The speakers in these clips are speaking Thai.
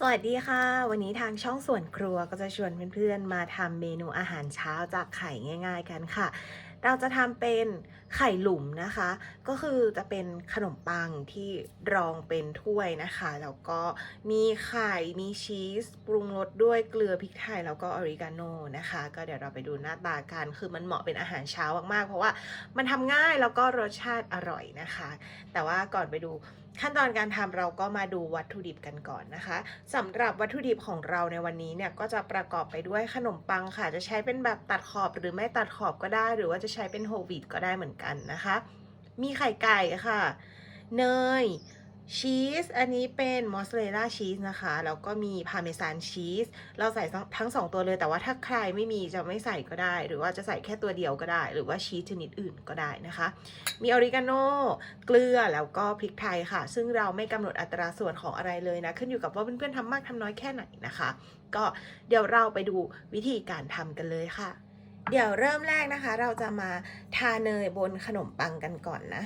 สวัสดีค่ะ วันนี้ทางช่องส่วนครัวก็จะชวนเพื่อนๆ มาทำเมนูอาหารเช้าจากไข่ง่าย ๆ กันค่ะ เราจะทำเป็นไข่หลุมนะคะ ก็คือจะเป็นขนมปังที่รองเป็นถ้วยนะคะ แล้วก็มีไข่มีชีส ปรุงรสด้วยเกลือพริกไทยแล้วก็ออริกาโนนะคะ ก็เดี๋ยวเราไปดูหน้าตากัน คือมันเหมาะเป็นอาหารเช้ามากๆ เพราะว่ามันทำง่ายแล้วก็รสชาติอร่อยนะคะ แต่ว่าก่อนไปดู ขั้นตอนการทำเราก็มาดูวัตถุดิบกันก่อนนะคะสำหรับวัตถุดิบของเราในวันนี้เนี่ยก็จะประกอบไปด้วยขนมปังค่ะ จะใช้เป็นแบบตัดขอบหรือไม่ตัดขอบก็ได้ หรือว่าจะใช้เป็นโฮลวีตก็ได้เหมือนกันนะคะ มีไข่ไก่ค่ะ เนย ชีสอันนี้เป็นมอสซาเรลล่าชีสนะคะ แล้วก็มีพาเมซานชีส เราใส่ทั้งสองตัวเลย แต่ว่าถ้าใครไม่มีจะไม่ใส่ก็ได้ หรือว่าจะใส่แค่ตัวเดียวก็ได้ หรือว่าชีสชนิดอื่นก็ได้นะคะ มีออริกาโน เกลือ แล้วก็พริกไทยค่ะ ซึ่งเราไม่กำหนดอัตราส่วนของอะไรเลยนะ ขึ้นอยู่กับว่าเพื่อนๆทำมากทำน้อยแค่ไหนนะคะ ก็เดี๋ยวเราไปดูวิธีการทำกันเลยค่ะ เดี๋ยวเริ่มแรกนะคะ เราจะมาทาเนยบนขนมปังกันก่อนนะ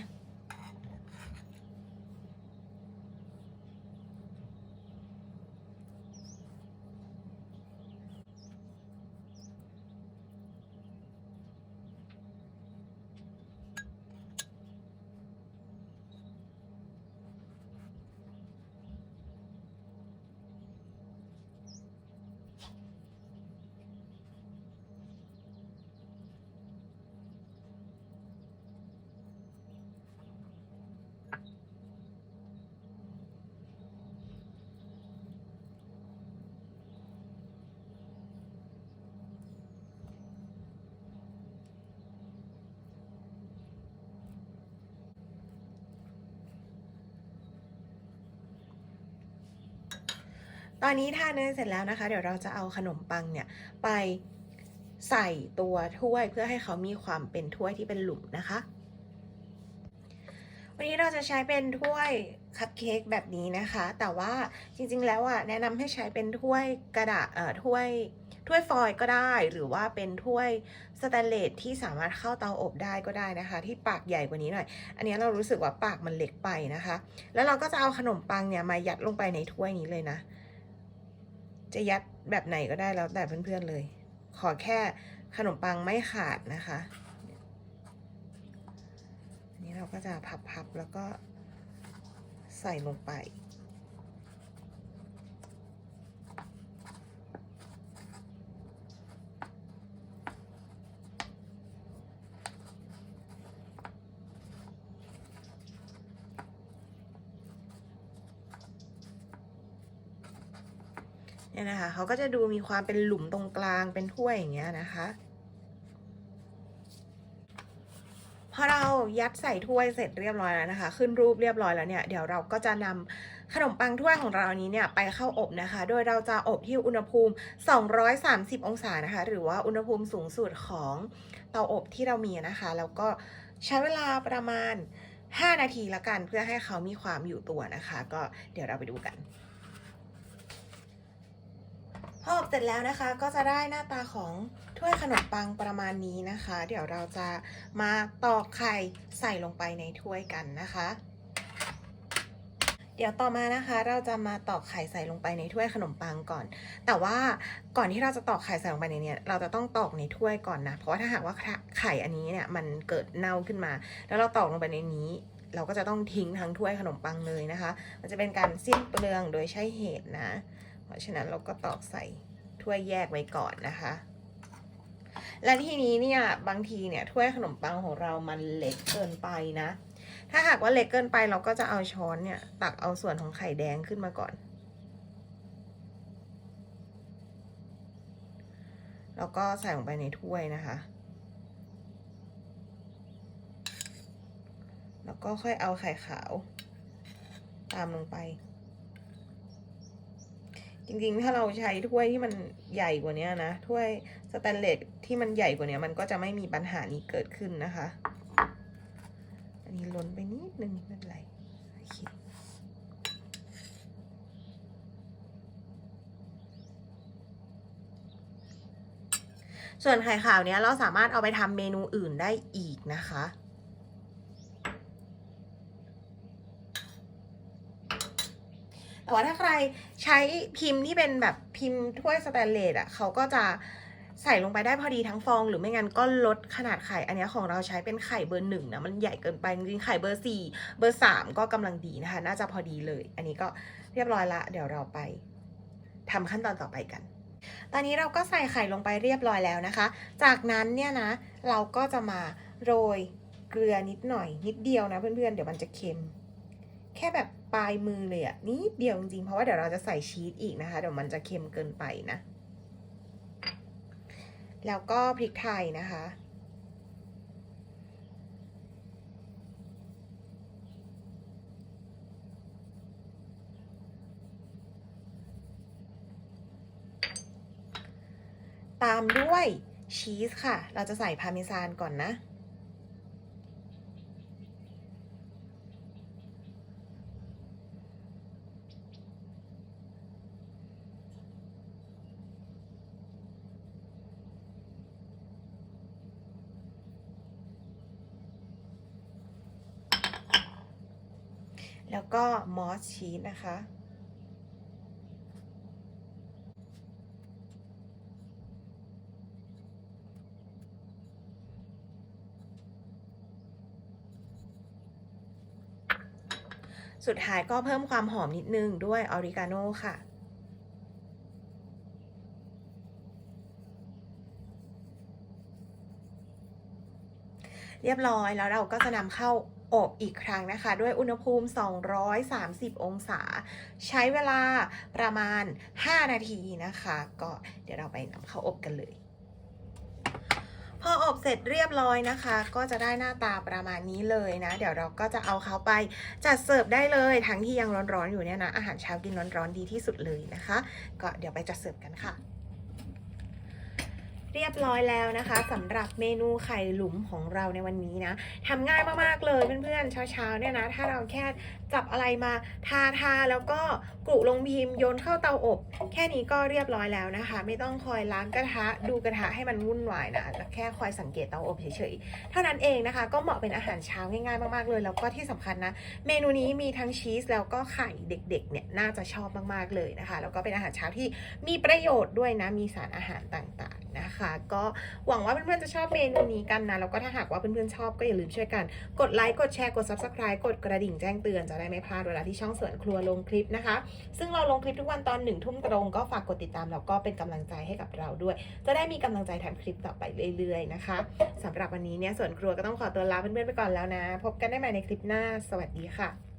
ตอนนี้ทาเนยเสร็จแล้วนะคะ เดี๋ยวเราจะเอาขนมปังเนี่ยไปใส่ตัวถ้วยเพื่อให้เขามีความเป็นถ้วยที่เป็นหลุมนะคะ วันนี้เราจะใช้เป็นถ้วยคัพเค้กแบบนี้นะคะ แต่ว่าจริงๆแล้วอะแนะนำให้ใช้เป็นถ้วยกระดาษเอ่อถ้วยถ้วยฟอยล์ก็ได้หรือว่าเป็นถ้วยสแตนเลสที่สามารถเข้าเตาอบได้ก็ได้นะคะ ที่ปากใหญ่กว่านี้หน่อย อันนี้เรารู้สึกว่าปากมันเล็กไปนะคะ แล้วเราก็จะเอาขนมปังเนี่ยมายัดลงไปในถ้วยนี้เลยนะ จะยัดแบบไหนก็ได้แล้วแต่เพื่อนๆเลย ขอแค่ขนมปังไม่ขาดนะคะนนี้เราก็จะพับๆแล้วก็ใส่ลงไป เนี่ยนะคะเขาก็จะดูมีความเป็นหลุมตรงกลางเป็นถ้วยอย่างเงี้ยนะคะพอเรายัดใส่ถ้วยเสร็จเรียบร้อยแล้วนะคะ ขึ้นรูปเรียบร้อยแล้วเนี่ยเดี๋ยวเราก็จะนำขนมปังถ้วยของเรานี้เนี่ยไปเข้าอบนะคะ โดยเราจะอบที่อุณหภูมิ 230 องศานะคะ หรือว่าอุณหภูมิสูงสุดของเตาอบที่เรามีนะคะ แล้วก็ใช้เวลาประมาณ 5 นาทีละกัน เพื่อให้เขามีความอยู่ตัวนะคะ ก็เดี๋ยวเราไปดูกัน พออบเสร็จแล้วนะคะก็จะได้หน้าตาของถ้วยขนมปังประมาณนี้นะคะ เดี๋ยวเราจะมาตอกไข่ใส่ลงไปในถ้วยกันนะคะ เดี๋ยวต่อมานะคะ เราจะมาตอกไข่ใส่ลงไปในถ้วยขนมปังก่อน แต่ว่าก่อนที่เราจะตอกไข่ใส่ลงไปในนี้เราจะต้องตอกในถ้วยก่อนนะ เพราะว่าถ้าหากว่าไข่อันนี้เนี่ยมันเกิดเน่าขึ้นมา แล้วเราตอกลงไปในนี้เราก็จะต้องทิ้งทั้งถ้วยขนมปังเลยนะคะ มันจะเป็นการสิ้นเปลืองโดยใช่เหตุนะ ราะฉะนั้นเราก็ตอกใส่ถ้วยแยกไว้ก่อนนะคะ และทีนี้เนี่ยบางทีเนี่ยถ้วยขนมปังของเรามันเล็กเกินไปนะ ถ้าหากว่าเล็กเกินไปเราก็จะเอาช้อนเนี่ยตักเอาส่วนของไข่แดงขึ้นมาก่อน แล้วก็ใส่ลงไปในถ้วยนะคะ แล้วก็ค่อยเอาไข่ขาว ตามลงไป ริงๆ ถ้าเราใช้ถ้วยที่มันใหญ่กว่านี้นะ ถ้วยสแตนเลสที่มันใหญ่กว่านี้มันก็จะไม่มีปัญหานี้เกิดขึ้นนะคะ อันนี้ล้นไปนิดนึงไม่เป็นไรโอเคส่วนไข่ขาวเนี้ยเราสามารถเอาไปทำเมนูอื่นได้อีกนะคะ แต่ว่าถ้าใครใช้พิมพ์ที่เป็นแบบพิมพ์ถ้วยสแตนเลสอะเขาก็จะใส่ลงไปได้พอดีทั้งฟอง หรือไม่งั้นก็ลดขนาดไข่ อันนี้ของเราใช้เป็นไข่เบอร์หนึ่งนะ มันใหญ่เกินไปจริงไข่เบอร์สี่เบอร์สามก็กำลังดีนะคะ น่าจะพอดีเลย อันนี้ก็เรียบร้อยละ เดี๋ยวเราไปทำขั้นตอนต่อไปกัน ตอนนี้เราก็ใส่ไข่ลงไปเรียบร้อยแล้วนะคะ จากนั้นเนี่ยนะ เราก็จะมาโรยเกลือนิดหน่อย นิดเดียวนะเพื่อนๆ เดี๋ยวมันจะเค็ม แค่แบบ ปลายมือเลยอะนิดเดียวจริงๆเพราะว่าเดี๋ยวเราจะใส่ชีสอีกนะคะ เดี๋ยวมันจะเค็มเกินไปนะ แล้วก็พริกไทยนะคะตามด้วยชีสค่ะ เราจะใส่พาร์เมซานก่อนนะ แล้วก็มอสชีสนะคะ สุดท้ายก็เพิ่มความหอมนิดนึงด้วยออริกาโน่ค่ะเรียบร้อยแล้วเราก็จะนำเข้า อบอีกครั้งนะคะ ด้วยอุณหภูมิ 230 องศา ใช้เวลาประมาณ 5 นาทีนะคะ ก็เดี๋ยวเราไปนำเข้าอบกันเลยพออบเสร็จเรียบร้อยนะคะ ก็จะได้หน้าตาประมาณนี้เลยนะ เดี๋ยวเราก็จะเอาเขาไปจัดเสิร์ฟได้เลย ทั้งที่ยังร้อนๆอยู่เนี่ยนะอาหารเช้ากินร้อนๆดีที่สุดเลยนะคะ ก็เดี๋ยวไปจัดเสิร์ฟกันค่ะ เรียบร้อยแล้วนะคะสำหรับเมนูไข่หลุมของเราในวันนี้นะทำง่ายมากๆเลยเพื่อนๆเช้าๆเนี่ยนะ ถ้าเราแค่จับอะไรมาทาทาแล้วก็กรุลงพิมพ์โยนเข้าเตาอบ แค่นี้ก็เรียบร้อยแล้วนะคะ ไม่ต้องคอยล้างกระทะดูกระทะให้มันวุ่นวายนะแต่แค่คอยสังเกตเตาอบเฉยๆเท่านั้นเองนะคะ ก็เหมาะเป็นอาหารเช้าง่ายๆมากๆเลย แล้วก็ที่สำคัญนะ เมนูนี้มีทั้งชีสแล้วก็ไข่เด็กๆเนี่ยน่าจะชอบมากๆเลยนะคะแล้วก็เป็นอาหารเช้าที่มีประโยชน์ด้วยนะมีสารอาหารต่างๆนะคะก็หวังว่าเพื่อนๆจะชอบเมนูนี้กันนะ แล้วก็ถ้าหากว่าเพื่อนๆชอบก็อย่าลืมช่วยกัน กดไลค์ กดแชร์ กด subscribe กดกระดิ่งแจ้งเตือนจะได้ไม่พลาดเวลาที่ช่องสวนครัวลงคลิปนะคะ ซึ่งเราลงคลิปทุกวันตอนหนึ่งทุ่มตรงก็ฝากกดติดตามแล้วก็เป็นกำลังใจให้กับเราด้วย จะได้มีกำลังใจทำคลิปต่อไปเรื่อยๆนะคะสำหรับวันนี้เนี่ยสวนครัวก็ต้องขอตัวลาเพื่อนๆไปก่อนแล้วนะ พบกันได้ใหม่ในคลิปหน้า สวัสดีค่ะ